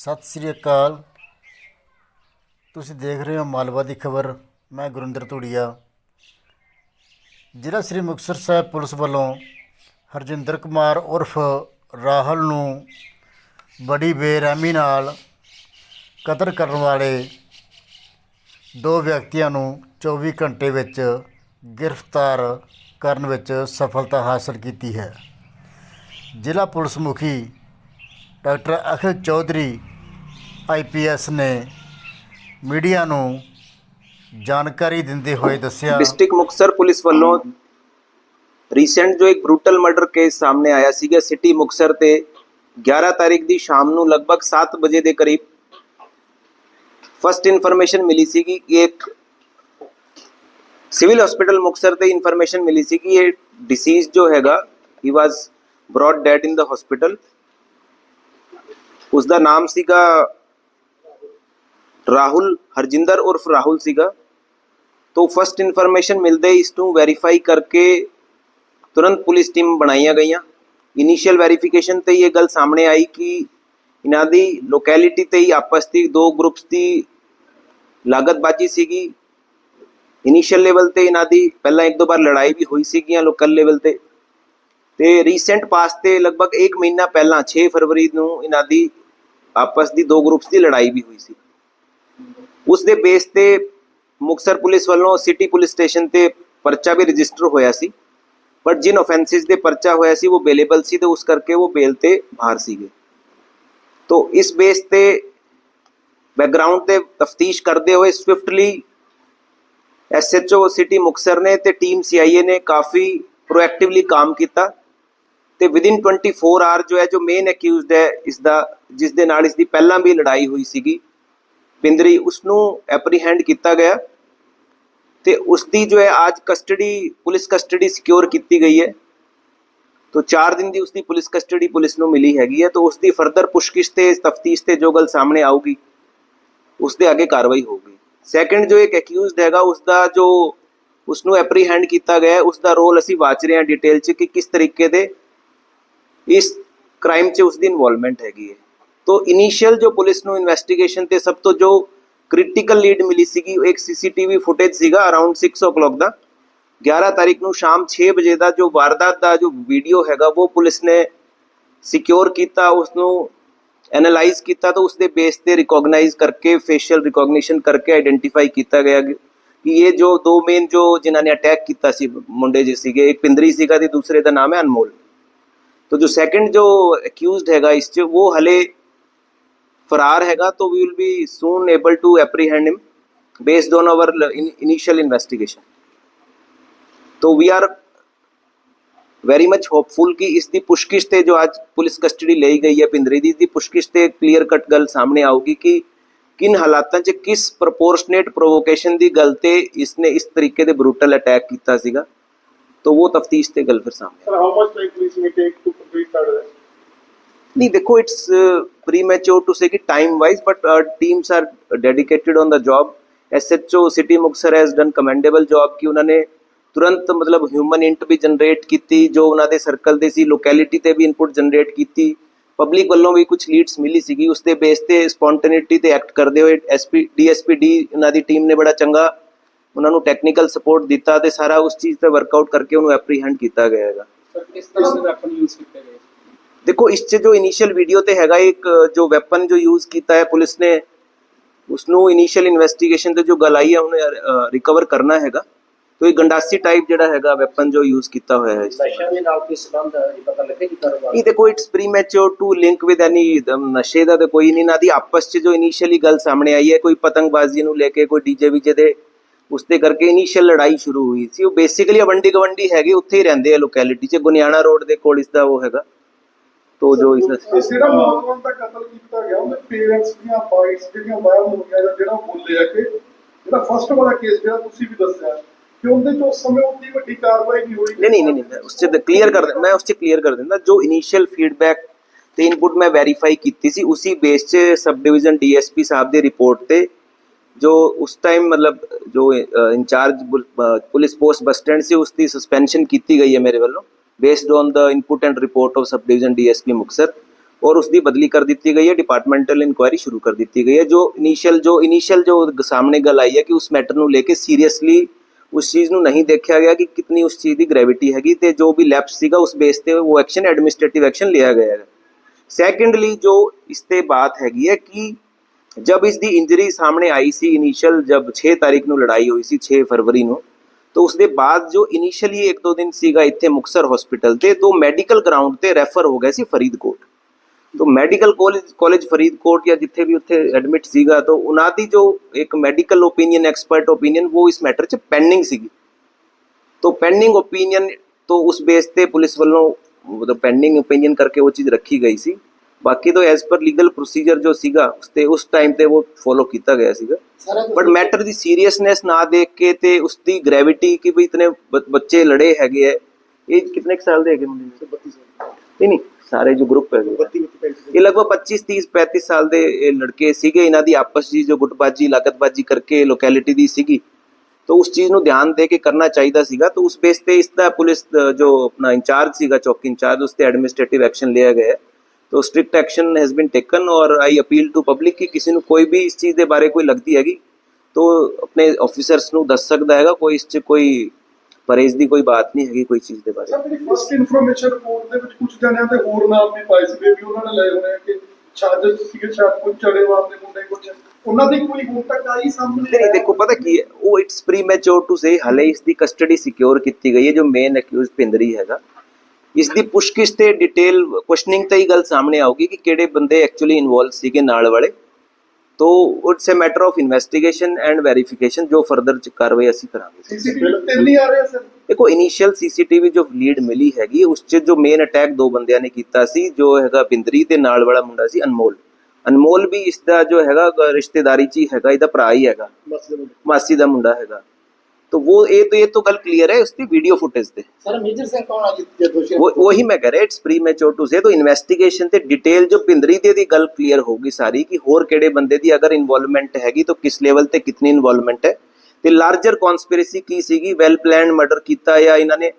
ਸਤਿ ਸ੍ਰੀ ਅਕਾਲ। ਤੁਸੀਂ ਦੇਖ ਰਹੇ ਹੋ ਮਾਲਵਾ ਦੀ ਖਬਰ। ਮੈਂ ਗੁਰਿੰਦਰ ਧੂੜੀਆ। ਜ਼ਿਲ੍ਹਾ ਸ੍ਰੀ ਮੁਕਤਸਰ ਸਾਹਿਬ ਪੁਲਿਸ ਵੱਲੋਂ ਹਰਜਿੰਦਰ ਕੁਮਾਰ ਉਰਫ ਰਾਹੁਲ ਨੂੰ ਬੜੀ ਬੇਰਹਿਮੀ ਨਾਲ ਕਤਲ ਕਰਨ ਵਾਲੇ ਦੋ ਵਿਅਕਤੀਆਂ ਨੂੰ 24 ਘੰਟੇ ਵਿੱਚ ਗ੍ਰਿਫਤਾਰ ਕਰਨ ਵਿੱਚ ਸਫਲਤਾ ਹਾਸਲ ਕੀਤੀ ਹੈ। ਜ਼ਿਲ੍ਹਾ ਪੁਲਿਸ ਮੁਖੀ ਡਾਕਟਰ ਅਖਿਲ ਚੌਧਰੀ ਆਈਪੀਐਸ ਨੇ ਮੀਡੀਆ ਨੂੰ ਜਾਣਕਾਰੀ ਦਿੰਦੇ ਹੋਏ ਦੱਸਿਆ ਡਿਸਟ੍ਰਿਕਟ ਮੁਕਤਸਰ ਪੁਲਿਸ ਵੱਲੋਂ ਰੀਸੈਂਟ ਜੋ ਇੱਕ ਬਰੂਟਲ ਮਰਡਰ ਕੇਸ ਸਾਹਮਣੇ ਆਇਆ ਸੀਗਾ, ਸਿਟੀ ਮੁਕਤਸਰ ਤੇ 11 ਤਾਰੀਖ ਦੀ ਸ਼ਾਮ ਨੂੰ ਲਗਭਗ 7 ਵਜੇ ਦੇ ਕਰੀਬ ਫਸਟ ਇਨਫੋਰਮੇਸ਼ਨ ਮਿਲੀ ਸੀ ਕਿ ਇੱਕ ਸਿਵਲ ਹਸਪੀਟਲ ਮੁਕਤਸਰ ਤੇ ਇਨਫੋਰਮੇਸ਼ਨ ਮਿਲੀ ਸੀ ਕਿ ਇਹ ਡਿਸੀਜ਼ ਜੋ ਹੈਗਾ ਹੀ was brought dead in the hospital ਉਸ ਦਾ ਨਾਮ ਸੀਗਾ ਰਾਹੁਲ, ਹਰਜਿੰਦਰ ਉਰਫ ਰਾਹੁਲ ਸੀਗਾ। ਤੋਂ ਫਸਟ ਇਨਫੋਰਮੇਸ਼ਨ ਮਿਲਦੇ ਹੀ ਇਸ ਨੂੰ ਵੈਰੀਫਾਈ ਕਰਕੇ ਤੁਰੰਤ ਪੁਲਿਸ ਟੀਮ ਬਣਾਈਆਂ ਗਈਆਂ। ਇਨੀਸ਼ੀਅਲ ਵੈਰੀਫਿਕੇਸ਼ਨ ਤੇ ਇਹ ਗੱਲ ਸਾਹਮਣੇ ਆਈ ਕਿ ਇਹਨਾਂ ਦੀ ਲੋਕੈਲਿਟੀ ਤੇ ਹੀ ਆਪਸ ਦੀ ਦੋ ਗਰੁੱਪਸ ਦੀ ਲਾਗਤਬਾਜੀ ਸੀਗੀ। ਇਨੀਸ਼ੀਅਲ ਲੈਵਲ ਤੇ ਇਹਨਾਂ ਦੀ ਪਹਿਲਾਂ ਇੱਕ ਦੋ ਵਾਰ ਲੜਾਈ ਵੀ ਹੋਈ ਸੀਗੀਆਂ ਲੋਕਲ ਲੈਵਲ ਤੇ। ਤੇ ਰੀਸੈਂਟ ਪਾਸ ਤੇ ਲਗਭਗ 1 ਮਹੀਨਾ ਪਹਿਲਾਂ 6 ਫਰਵਰੀ ਨੂੰ ਇਹਨਾਂ ਦੀ ਆਪਸ ਦੀ ਦੋ ਗਰੁੱਪਸ ਦੀ ਲੜਾਈ ਵੀ ਹੋਈ ਸੀ। ਉਸ ਦੇ ਬੇਸ ਤੇ ਮੁਕਤਸਰ ਪੁਲਿਸ ਵੱਲੋਂ ਸਿਟੀ ਪੁਲਿਸ ਸਟੇਸ਼ਨ ਤੇ ਪਰਚਾ ਵੀ ਰਜਿਸਟਰ ਹੋਇਆ ਸੀ। ਬਟ ਜਿਨ ਆਫੈਂਸਿਸ ਦੇ ਪਰਚਾ ਹੋਇਆ ਸੀ, ਉਹ ਬੇਲੇਬਲ ਸੀ ਤੇ ਉਸ ਕਰਕੇ ਉਹ ਬੇਲ ਤੇ ਬਾਹਰ ਸੀਗੇ। ਤੋਂ ਇਸ ਬੇਸ ਤੇ ਬੈਕਗ੍ਰਾਉਂਡ ਤੇ ਤਫਤੀਸ਼ ਕਰਦੇ ਹੋਏ ਸਵਿਫਟਲੀ ਐਸਐਚਓ ਸਿਟੀ ਮੁਕਤਸਰ ਨੇ ਤੇ ਟੀਮ ਸੀਆਈਏ ਨੇ ਕਾਫੀ ਪ੍ਰੋਐਕਟਿਵਲੀ ਕੰਮ ਕੀਤਾ। ਤੇ ਵਿਦਿਨ 24 ਆਰ ਜੋ ਹੈ, ਜੋ ਮੇਨ ਅਕਿਊਜ਼ਡ ਹੈ ਇਸ ਦਾ ਜਿਸ ਦੇ ਨਾਲ ਇਸ ਦੀ ਪਹਿਲਾਂ ਵੀ ਲੜਾਈ ਹੋਈ ਸੀਗੀ ਬਿੰਦਰੀ ਉਸ ਨੂੰ ਐਪਰੀਹੈਂਡ ਕੀਤਾ ਗਿਆ ਤੇ ਉਸ ਦੀ ਜੋ ਹੈ ਅੱਜ ਕਸਟਡੀ ਪੁਲਿਸ ਕਸਟਡੀ ਸਿਕਿਉਰ ਕੀਤੀ ਗਈ ਹੈ। ਤੋਂ 4 ਦਿਨ ਦੀ ਉਸ ਦੀ ਪੁਲਿਸ ਕਸਟਡੀ ਪੁਲਿਸ ਨੂੰ ਮਿਲੀ ਹੈਗੀ ਹੈ ਤਾਂ ਉਸ ਦੀ ਫਰਦਰ ਪੁੱਛਗਿੱਛ ਤੇ ਤਫਤੀਸ਼ ਤੇ ਜੋ ਗੱਲ ਸਾਹਮਣੇ ਆਊਗੀ ਉਸ ਦੇ ਅੱਗੇ ਕਾਰਵਾਈ ਹੋਊਗੀ। ਸੈਕੰਡ ਜੋ ਇੱਕ ਅਕਿਊਜ਼ਡ ਹੈਗਾ ਉਸ ਦਾ ਜੋ ਉਸ ਨੂੰ ਐਪਰੀਹੈਂਡ ਕੀਤਾ ਗਿਆ ਹੈ, ਉਸ ਦਾ ਰੋਲ ਅਸੀਂ ਵਾਚ ਰਹੇ ਹਾਂ ਡਿਟੇਲ ਚ ਕਿ ਕਿਸ ਤਰੀਕੇ ਦੇ ਇਸ ਕ੍ਰਾਈਮ 'ਚ ਉਸ ਦੀ ਇਨਵੋਲਵਮੈਂਟ ਹੈਗੀ ਹੈ। ਤੋ ਇਨੀਸ਼ੀਅਲ ਜੋ ਪੁਲਿਸ ਨੂੰ ਇਨਵੈਸਟੀਗੇਸ਼ਨ ਤੇ ਸਭ ਤੋਂ ਜੋ ਕ੍ਰਿਟੀਕਲ ਲੀਡ ਮਿਲੀ ਸੀਗੀ ਉਹ ਇੱਕ ਸੀਸੀਟੀਵੀ ਫੁਟੇਜ ਸੀਗਾ ਅਰਾਊਂਡ 6 o'clock ਦਾ 11 ਤਾਰੀਖ ਨੂੰ ਸ਼ਾਮ 6 ਵਜੇ ਦਾ ਜੋ ਵਾਰਦਾਤ ਦਾ ਜੋ ਵੀਡੀਓ ਹੈਗਾ ਉਹ ਪੁਲਿਸ ਨੇ ਸਿਕਿਉਰ ਕੀਤਾ ਉਸ ਨੂੰ ਐਨਾਲਾਈਜ਼ ਕੀਤਾ ਤਾਂ ਉਸ ਦੇ ਬੇਸ ਤੇ ਰਿਕੋਗਨਾਈਜ਼ ਕਰਕੇ ਫੇਸ਼ੀਅਲ ਰਿਕੋਗਨੀਸ਼ਨ ਕਰਕੇ ਆਇਡੈਂਟੀਫਾਈ ਕੀਤਾ ਗਿਆ ਕਿ ਇਹ ਜੋ ਦੋ ਮੇਨ ਜੋ ਜਿਨ੍ਹਾਂ ਨੇ ਅਟੈਕ ਕੀਤਾ ਸੀ ਮੁੰਡੇ ਜੀ ਸੀਗੇ ਇੱਕ ਪਿੰਦਰੀ ਸੀਗਾ ਤੇ ਦੂਸਰੇ ਦਾ ਨਾਮ ਹੈ ਅਨਮੋਲ तो जो सेकंड जो अक्यूज्ड हैगा इस च वो हले फरार हैगा तो we will be soon able to apprehend him based on our initial investigation तो we are very much hopeful ਕਿ ਇਸ ਦੀ ਪੁਸ਼ਕਿਸ਼ ਤੇ ਜੋ ਅੱਜ ਪੁਲਿਸ ਕਸਟਡੀ ਲਈ ਗਈ ਹੈ ਪਿੰਦਰੀ ਦੀ ਦੀ ਪੁਸ਼ਕਿਸ਼ ਤੇ ਕਲੀਅਰ ਕੱਟ ਗੱਲ ਸਾਹਮਣੇ ਆਊਗੀ ਕਿ ਕਿਨ ਹਾਲਾਤਾਂ 'ਚ ਕਿਸ ਪ੍ਰੋਪੋਰਸ਼ਨੇਟ ਪ੍ਰੋਵੋਕੇਸ਼ਨ ਦੀ ਗੱਲ ਤੇ ਇਸਨੇ ਇਸ ਤਰੀਕੇ ਦੇ ਬਰੂਟਲ ਅਟੈਕ ਕੀਤਾ ਸੀਗਾ तो वो तफ्तीश ते गल फिर सामने Sir, how much time police may take to complete that ਨਹੀਂ ਦੇਖੋ ਇਟਸ ਪ੍ਰੀਮੈਚੁਰ ਟੂ ਸੇ ਕਿ time wise but teams are dedicated on the job SHO city Muktsar has done commendable job ਕਿ ਉਹਨਾਂ ਨੇ ਤੁਰੰਤ ਮਤਲਬ ਹਿਊਮਨ ਇੰਟ ਵੀ generate ਕੀਤੀ ਜੋ ਉਹਨਾਂ ਦੇ ਸਰਕਲ ਦੇ ਸੀ ਲੋਕੈਲਿਟੀ ਤੇ ਵੀ ਇਨਪੁਟ ਜਨਰੇਟ ਕੀਤੀ ਪਬਲਿਕ ਵੱਲੋਂ ਵੀ ਕੁਝ ਲੀਡਸ ਮਿਲੀ ਸੀਗੀ ਉਸ ਦੇ ਬੇਸ ਤੇ ਸਪੌਂਟੇਨਿਟੀ ਤੇ ਐਕਟ ਕਰਦੇ ਹੋਏ ਐਸਪੀ ਡੀਐਸਪੀਡੀ ਉਹਨਾਂ ਦੀ ਟੀਮ ਨੇ ਬੜਾ ਚੰਗਾ ਉਹਨਾਂ ਨੂੰ ਟੈਕਨੀਕਲ ਸਪੋਰਟ ਦਿੱਤਾ ਤੇ ਸਾਰਾ ਉਸ ਚੀਜ਼ ਤੇ ਵਰਕਆਊਟ ਕਰਕੇ ਉਹਨੂੰ ਐਪਰੀਹੈਂਡ ਕੀਤਾ ਗਿਆ ਹੈਗਾ ਸਰ ਕਿਸ ਤਰ੍ਹਾਂ ਦੇ ਵੈਪਨ ਯੂਜ਼ ਕੀਤੇ ਗਏ ਦੇਖੋ ਇਸ 'ਚ ਜੋ ਇਨੀਸ਼ੀਅਲ ਵੀਡੀਓ ਤੇ ਹੈਗਾ ਇੱਕ ਜੋ ਵੈਪਨ ਜੋ ਯੂਜ਼ ਕੀਤਾ ਹੈ ਪੁਲਿਸ ਨੇ ਉਸ ਨੂੰ ਇਨੀਸ਼ੀਅਲ ਇਨਵੈਸਟੀਗੇਸ਼ਨ ਤੇ ਜੋ ਗੱਲ ਆਈ ਹੈ ਉਹਨੇ ਰਿਕਵਰ ਕਰਨਾ ਹੈਗਾ। ਤੋ ਇਹ ਗੰਡਾਸੀ ਟਾਈਪ ਜਿਹੜਾ ਹੈਗਾ ਵੈਪਨ ਜੋ ਯੂਜ਼ ਕੀਤਾ ਹੋਇਆ ਹੈ ਇਸ 'ਚ। ਨਸ਼ਿਆਂ ਦੇ ਨਾਲ ਕੀ ਸੰਬੰਧ ਹੈ ਇਹ ਪਤਾ ਲੱਗੇ ਕਿ ਕਾਰੋਬਾਰ ਇਹ ਦੇਖੋ it's premature to link with any ਨਸ਼ੇ ਦਾ ਤੇ ਕੋਈ ਨਹੀਂ। ਨਾ ਦੀ ਆਪਸ 'ਚ ਜੋ ਇਨੀਸ਼ੀਅਲੀ ਗੱਲ ਸਾਹਮਣੇ ਆਈ ਹੈ ਕੋਈ ਪਤੰਗਬਾਜ਼ੀ ਨੂੰ ਲੈ ਕੇ ਕੋਈ ਡੀਜੇ ਵੀਜੇ ਦੇ ਉਸ ਤੇ ਕਰਕੇ ਇਨੀਸ਼ੀਅਲ ਲੜਾਈ ਸ਼ੁਰੂ ਹੋਈ ਸੀ। ਉਹ ਬੇਸਿਕਲੀ ਅਵੰਡੀ ਗਵੰਡੀ ਹੈਗੇ ਉੱਥੇ ਹੀ ਰਹਿੰਦੇ ਆ ਲੋਕੈਲਿਟੀ 'ਚ। ਗੁਨਿਆਣਾ ਰੋਡ ਦੇ ਕੋਲ ਇਸ ਦਾ ਉਹ ਹੈਗਾ। ਤੋ ਜੋ ਇਸ ਜਿਹੜਾ ਨੌਜਵਾਨ ਦਾ ਕਤਲ ਕੀਤਾ ਗਿਆ ਉਹਦੇ ਪੇਰੈਂਟਸ ਦੀਆਂ ਬਾਈਟਸ ਜਿਹੜੀਆਂ ਵਾਇਰਲ ਹੋ ਗਈਆਂ ਜਾਂ ਜਿਹੜਾ ਬੋਲੇ ਆ ਕਿ ਜਿਹੜਾ ਫਸਟ ਵਾਲਾ ਕੇਸ ਜਿਹੜਾ ਤੁਸੀਂ ਵੀ ਦੱਸਿਆ ਕਿ ਉਹਦੇ ਉਸ ਸਮੇਂ ਉਨੀ ਵੱਡੀ ਕਾਰਵਾਈ ਨਹੀਂ ਹੋਈ। ਨਹੀਂ ਨਹੀਂ ਨਹੀਂ ਮੈਂ ਉਸ ਚ ਕਲੀਅਰ ਕਰ ਮੈਂ ਉਸ ਚ ਕਲੀਅਰ ਕਰ ਦਿੰਦਾ ਜੋ ਇਨੀਸ਼ੀਅਲ ਫੀਡਬੈਕ ਤੇ ਇਨਪੁਟ ਮੈਂ ਵੈਰੀਫਾਈ ਕੀਤੀ ਸੀ ਉਸੇ ਬੇਸ 'ਚ ਸਬ ਡਿਵੀਜ਼ਨ ਡੀਐਸਪੀ ਸਾਹਿਬ ਦੀ ਰਿਪੋਰਟ ਤੇ ਜੋ ਉਸ ਟਾਈਮ ਮਤਲਬ ਜੋ incharge police post bus stand ਸੀ ਉਸ ਦੀ ਸਸਪੈਂਸ਼ਨ ਕੀਤੀ ਗਈ ਹੈ ਮੇਰੇ ਵੱਲੋਂ। Based on the input and report of sub division DSP Muktsar ਔਰ ਉਸ ਦੀ ਬਦਲੀ ਕਰ ਦਿੱਤੀ ਗਈ ਹੈ ਡਿਪਾਰਟਮੈਂਟਲ ਇਨਕੁਆਇਰੀ ਸ਼ੁਰੂ ਕਰ ਦਿੱਤੀ ਗਈ ਹੈ ਜੋ ਇਨੀਸ਼ੀਅਲ ਜੋ ਇਨੀਸ਼ੀਅਲ ਜੋ ਸਾਹਮਣੇ ਗੱਲ ਆਈ ਹੈ ਕਿ ਉਸ ਮੈਟਰ ਨੂੰ ਲੈ ਕੇ ਸੀਰੀਅਸਲੀ ਉਸ ਚੀਜ਼ ਨੂੰ ਨਹੀਂ ਦੇਖਿਆ ਗਿਆ ਕਿ ਕਿਤਨੀ ਉਸ ਚੀਜ਼ ਦੀ ਗ੍ਰੈਵਿਟੀ ਹੈਗੀ ਤੇ ਜੋ ਵੀ ਲੈਪਸ ਸੀਗਾ ਉਸ ਬੇਸ ਤੇ ਉਹ ਐਕਸ਼ਨ ਐਡਮਿਨਿਸਟ੍ਰੇਟਿਵ ਐਕਸ਼ਨ ਲਿਆ ਗਿਆ ਹੈ ਸੈਕੰਡਲੀ ਜੋ ਇਸ ਤੇ ਬਾਤ ਹੈਗੀ ਹੈ ਕਿ ਜਬ ਇਸ ਦੀ ਇੰਜਰੀ ਸਾਹਮਣੇ ਆਈ ਸੀ ਇਨੀਸ਼ੀਅਲ ਜਬ 6 ਤਾਰੀਖ ਨੂੰ ਲੜਾਈ ਹੋਈ ਸੀ 6 ਫਰਵਰੀ ਨੂੰ ਤੇ ਉਸ ਦੇ ਬਾਅਦ ਜੋ ਇਨੀਸ਼ੀਅਲੀ ਇੱਕ ਦੋ ਦਿਨ ਸੀਗਾ ਇੱਥੇ ਮੁਕਸਰ ਹਸਪੀਟਲ ਤੇ, ਦੋ ਮੈਡੀਕਲ ਗਰਾਊਂਡ ਤੇ ਰੈਫਰ ਹੋ ਗਏ ਸੀ ਫਰੀਦਕੋਟ। ਤੋਂ ਮੈਡੀਕਲ ਕਾਲਜ ਕਾਲਜ ਫਰੀਦਕੋਟ ਜਾਂ ਜਿੱਥੇ ਵੀ ਉੱਥੇ ਐਡਮਿਟ ਸੀਗਾ, ਤਾਂ ਉਹਨਾਂ ਦੀ ਜੋ ਇੱਕ ਮੈਡੀਕਲ ਓਪੀਨੀਅਨ ਐਕਸਪਰਟ ਓਪੀਨੀਅਨ ਉਹ ਇਸ ਮੈਟਰ 'ਚ ਪੈਂਡਿੰਗ ਸੀਗੀ। ਤੋਂ ਪੈਂਡਿੰਗ ਓਪੀਨੀਅਨ ਤੋਂ ਉਸ ਬੇਸ ਤੇ ਪੁਲਿਸ ਵੱਲੋਂ ਮਤਲਬ ਪੈਂਡਿੰਗ ਓਪੀਨੀਅਨ ਕਰਕੇ ਉਹ ਚੀਜ਼ ਰੱਖੀ ਗਈ ਸੀ। ਬਾਕੀ ਤੋਂ ਐਸ ਪਰ ਲੀਗਲ ਪ੍ਰੋਸੀਜਰ ਜੋ ਸੀਗਾ ਉਸ ਤੇ ਉਸ ਟਾਈਮ ਤੇ ਉਹ ਫੋਲੋ ਕੀਤਾ ਗਿਆ ਸੀਗਾ। ਬਟ ਮੈਟਰ ਦੀ ਸੀਰੀਅਸਨੈਸ ਨਾ ਦੇਖ ਕੇ ਤੇ ਉਸ ਦੀ ਗ੍ਰੈਵਿਟੀ ਕਿ ਵੀ ਇਤਨੇ ਬੱਚੇ ਲੜੇ ਹੈਗੇ ਹੈ ਇਹ ਕਿੰਨੇ ਸਾਲ ਦੇ ਹੈਗੇ ਮੁੰਡੇ ਨੇ? 32 ਸਾਲ। ਨਹੀਂ ਨਹੀਂ ਸਾਰੇ ਜੋ ਗਰੁੱਪ ਹੈਗੇ। 32 35 ਇਹ ਲਗਭਗ 25 30 35 ਸਾਲ ਦੇ ਲੜਕੇ ਸੀਗੇ। ਇਹਨਾਂ ਦੀ ਆਪਸ ਵਿੱਚ ਜੋ ਗੁੱਟਬਾਜੀ ਲਾਗਤਬਾਜੀ ਕਰਕੇ ਲੋਕੈਲਿਟੀ ਦੀ ਸੀਗੀ। ਤਾਂ ਉਸ ਚੀਜ਼ ਨੂੰ ਧਿਆਨ ਦੇ ਕੇ ਕਰਨਾ ਚਾਹੀਦਾ ਸੀਗਾ। ਤਾਂ ਉਸ ਬੇਸ ਤੇ ਇਸ ਦਾ ਪੁਲਿਸ ਦਾ ਜੋ ਆਪਣਾ ਇੰਚਾਰਜ ਸੀਗਾ ਚੌਕੀ ਇੰਚਾਰਜ ਉਸ ਤੇ ਐਡਮਿਨਿਸਟ੍ਰੇਟਿਵ ਐਕਸ਼ਨ ਲਿਆ ਗਿਆ। ਹੈ ਤੋ strict action has been taken ਔਰ ਆਈ ਅਪੀਲ ਟੂ ਪਬਲਿਕ ਕਿ ਕਿਸੇ ਨੂੰ ਕੋਈ ਵੀ ਇਸ ਚੀਜ਼ ਦੇ ਬਾਰੇ ਕੋਈ ਲੱਗਦੀ ਹੈਗੀ ਤੋ ਆਪਣੇ ਆਫੀਸਰਸ ਨੂੰ ਦੱਸ ਸਕਦਾ ਹੈਗਾ ਕੋਈ ਇਸ 'ਚ ਕੋਈ ਪਰੇਜ਼ ਦੀ ਕੋਈ ਬਾਤ ਨਹੀਂ ਹੈਗੀ ਕੋਈ ਚੀਜ਼ ਦੇ ਬਾਰੇ ਸਰ ਮੇਰੀ ਫਸਟ ਇਨਫੋਰਮੇਸ਼ਨ ਰਿਪੋਰਟ ਦੇ ਵਿੱਚ ਕੁਝ ਜਣਿਆਂ ਦੇ ਹੋਰ ਨਾਮ ਵੀ ਪਾਏ ਸੀ ਵੀ ਉਹਨਾਂ ਨੇ ਲਏ ਹੋਣੇ ਕਿ ਛਾਜਲ ਸੀਗੇ ਛਾਜ ਕੁਝ ਚੜੇ ਵਾਲੇ ਮੁੰਡੇ ਕੁਝ ਉਹਨਾਂ ਦੀ ਕੋਈ ਹੁਣ ਤੱਕ ਆਈ ਸਾਹਮਣੇ ਨਹੀਂ ਦੇਖੋ ਪਤਾ ਕੀ ਹੈ ਉਹ ਇਟਸ ਪ੍ਰੀਮੈਚੁਰ ਟੂ ਸੇ ਹਲੇ ਇਸ ਦੀ ਕਸਟਡੀ ਸਿਕਿਉਰ ਕੀਤੀ ਗਈ ਹੈ ਜੋ ਮੇਨ ਅਕਿਊਜ਼ ਪਿੰਦਰੀ ਹੈਗਾ। ਇਸ ਦੀ ਪੁੱਛਗਿੱਛ ਤੇ ਡਿਟੇਲ ਕੁਐਸਚਨਿੰਗ ਤੇ ਹੀ ਗੱਲ ਸਾਹਮਣੇ ਆਊਗੀ ਕਿ ਕਿਹੜੇ ਬੰਦੇ ਐਕਚੁਅਲੀ ਇਨਵੋਲਵ ਸੀਗੇ ਨਾਲ ਵਾਲੇ। ਤੋ it's a matter of investigation and verification ਜੋ ਫਰਦਰ ਚ ਕਾਰਵਾਈ ਅਸੀਂ ਕਰਾਂਗੇ। ਸੀਸੀਟੀਵੀ ਤਿੰਨ ਹੀ ਆ ਰਹੇ ਆ ਸਰ। ਦੇਖੋ ਇਨੀਸ਼ੀਅਲ ਸੀਸੀਟੀਵੀ ਜੋ ਲੀਡ ਮਿਲੀ ਹੈਗੀ ਉਸ 'ਚ ਜੋ ਮੇਨ ਅਟੈਕ ਦੋ ਬੰਦਿਆਂ ਨੇ ਕੀਤਾ ਸੀ ਜੋ ਹੈਗਾ ਬਿੰਦਰੀ ਤੇ ਨਾਲ ਵਾਲਾ ਮੁੰਡਾ ਸੀ ਅਨਮੋਲ। ਅਨਮੋਲ ਵੀ ਇਸ ਦਾ ਜੋ ਹੈਗਾ ਰਿਸ਼ਤੇਦਾਰੀ 'ਚ ਹੀ ਹੈਗਾ ਇਹਦਾ ਭਰਾ ਹੀ ਹੈਗਾ। ਮਾਸੀ ਦਾ ਮੁੰਡਾ ਹੈਗਾ। तो वो ये तो ये तो गल क्लियर है उसकी वीडियो फुटेज दे ਸਰ ਮੇਜਰ ਸਿੰਘ ਕੌਣ ਆ ਜੀ ਦੋਸ਼ੀ वो वही मैं कह रहा इट्स प्री मैच्योर टू से तो इन्वेस्टिगेशन ਤੇ ਡਿਟੇਲ ਜੋ ਪਿੰਦਰੀ ਦੇ ਦੀ ਗੱਲ ਕਲੀਅਰ ਹੋਊਗੀ ਸਾਰੀ ਕਿ ਹੋਰ ਕਿਹੜੇ ਬੰਦੇ ਦੀ ਅਗਰ ਇਨਵੋਲਵਮੈਂਟ ਹੈਗੀ ਤਾਂ ਕਿਸ ਲੈਵਲ ਤੇ ਕਿਤਨੀ ਇਨਵੋਲਵਮੈਂਟ ਹੈ ਤੇ ਲਾਰਜਰ ਕਨਸਪੀਰੇਸੀ ਕੀ ਸੀਗੀ ਵੈਲ ਪਲਾਨਡ ਮਰਡਰ ਕੀਤਾ ਜਾਂ ਇਹਨਾਂ ਨੇ